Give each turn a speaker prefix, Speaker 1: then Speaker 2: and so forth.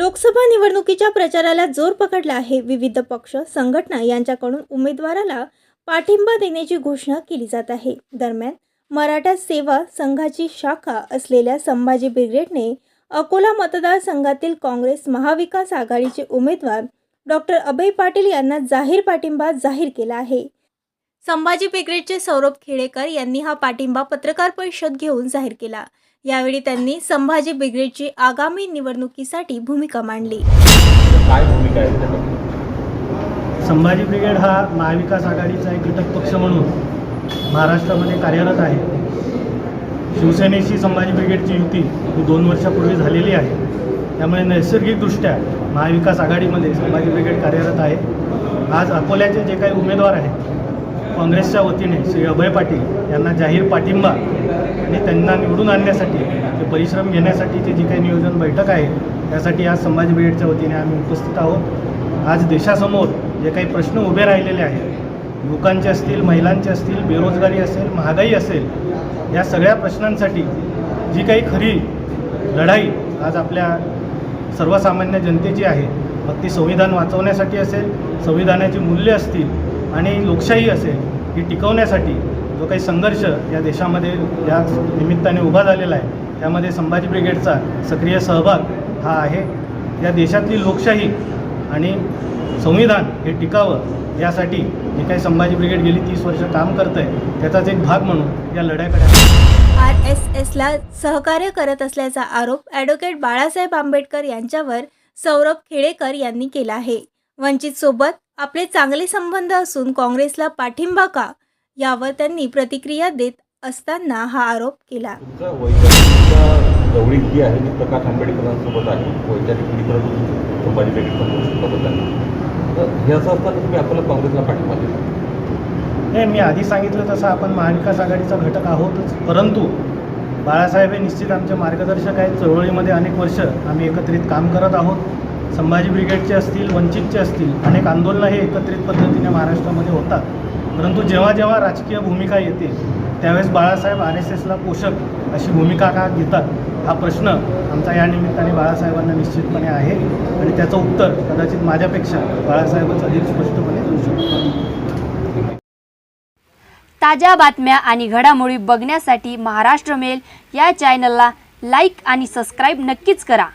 Speaker 1: लोकसभा निवडणुकीच्या प्रचाराला जोर पकडला आहे. विविध पक्ष संघटना यांच्याकडून उमेदवाराला पाठिंबा देण्याची घोषणा केली जात आहे. दरम्यान मराठा सेवा संघाची शाखा असलेल्या संभाजी ब्रिगेडने अकोला मतदारसंघातील काँग्रेस महाविकास आघाडीचे उमेदवार डॉक्टर अभय पाटील यांना जाहीर पाठिंबा जाहीर केला आहे. संभाजी ब्रिगेडचे सौरभ खेडेकर यांनी हा पाठिंबा पत्रकार परिषद घेऊन जाहीर केला. यावेळी त्यांनी संभाजी ब्रिगेडची आगामी निवडणुकीसाठी भूमिका मांडली.
Speaker 2: काय भूमिका आहे
Speaker 3: संभाजी ब्रिगेड हा महाविकास आघाडीचा एक घटक पक्ष म्हणून महाराष्ट्रामध्ये कार्यरत आहे. शिवसेनेशी संभाजी ब्रिगेडची युती ही दोन वर्षापूर्वी झालेली आहे. त्यामुळे नैसर्गिकदृष्ट्या महाविकास आघाडीमध्ये संभाजी ब्रिगेड कार्यरत आहे. आज अकोल्याचे जे काही उमेदवार आहेत काँग्रेसच्या वतीने श्री अभय पाटील यांना जाहीर पाठिंबा आणि त्यांना निवडून आणण्यासाठी ते परिश्रम घेण्यासाठीची जी काही नियोजन बैठक आहे त्यासाठी आज संभाजी ब्रिगेडच्या वतीने आम्ही उपस्थित आहोत. आज देशासमोर जे काही प्रश्न उभे राहिलेले आहेत युवकांचे असतील महिलांचे असतील बेरोजगारी असेल महागाई असेल या सगळ्या प्रश्नांसाठी जी काही खरी लढाई आज आपल्या सर्वसामान्य जनतेची आहे मग ती संविधान वाचवण्यासाठी असेल संविधानाची मूल्य असतील आणि लोकशाही असेल ही टिकवण्यासाठी जो काही संघर्ष या देशामध्ये या निमित्ताने उभा झालेला आहे त्यामध्ये संभाजी ब्रिगेडचा सक्रिय सहभाग हा आहे. या देशातली लोकशाही आणि संविधान हे टिकावं यासाठी जे काही संभाजी ब्रिगेड गेली तीस वर्ष काम करत आहे त्याचाच एक भाग म्हणून या लढ्याकडे
Speaker 1: आर एस एसला सहकार्य करत असल्याचा आरोप ॲडव्होकेट बाळासाहेब आंबेडकर यांच्यावर सौरभ खेडेकर यांनी केला आहे. वंचित सोबत आपले चांगले संबंध असून काँग्रेसला पाठिंबा का? यावर त्यांनी प्रतिक्रिया देत असताना हा आरोप केला.
Speaker 2: प्रकाश आंबेडकरांसोबत हे
Speaker 3: नाही मी आधी सांगितलं तसं आपण महाविकास आघाडीचा घटक आहोतच. परंतु बाळासाहेब हे निश्चित आमचे मार्गदर्शक आहेत. चळवळीमध्ये अनेक वर्ष आम्ही एकत्रित काम करत आहोत. संभाजी ब्रिगेडचे असतील वंचितचे असतील अनेक आंदोलनं हे एकत्रित पद्धतीने महाराष्ट्रामध्ये होतात. परंतु जेव्हा जेव्हा राजकीय भूमिका येते त्यावेळेस बाळासाहेब आर एस एसला पोषक अशी भूमिका का घेतात हा प्रश्न आमचा या निमित्ताने बाळासाहेबांना निश्चितपणे आहे. आणि त्याचं उत्तर कदाचित माझ्यापेक्षा बाळासाहेबच अधिक स्पष्टपणे देऊ शकतो
Speaker 4: ताज्या बातम्या आणि घडामोडी बघण्यासाठी महाराष्ट्र मेल या चॅनलला लाईक आणि सबस्क्राईब नक्कीच करा.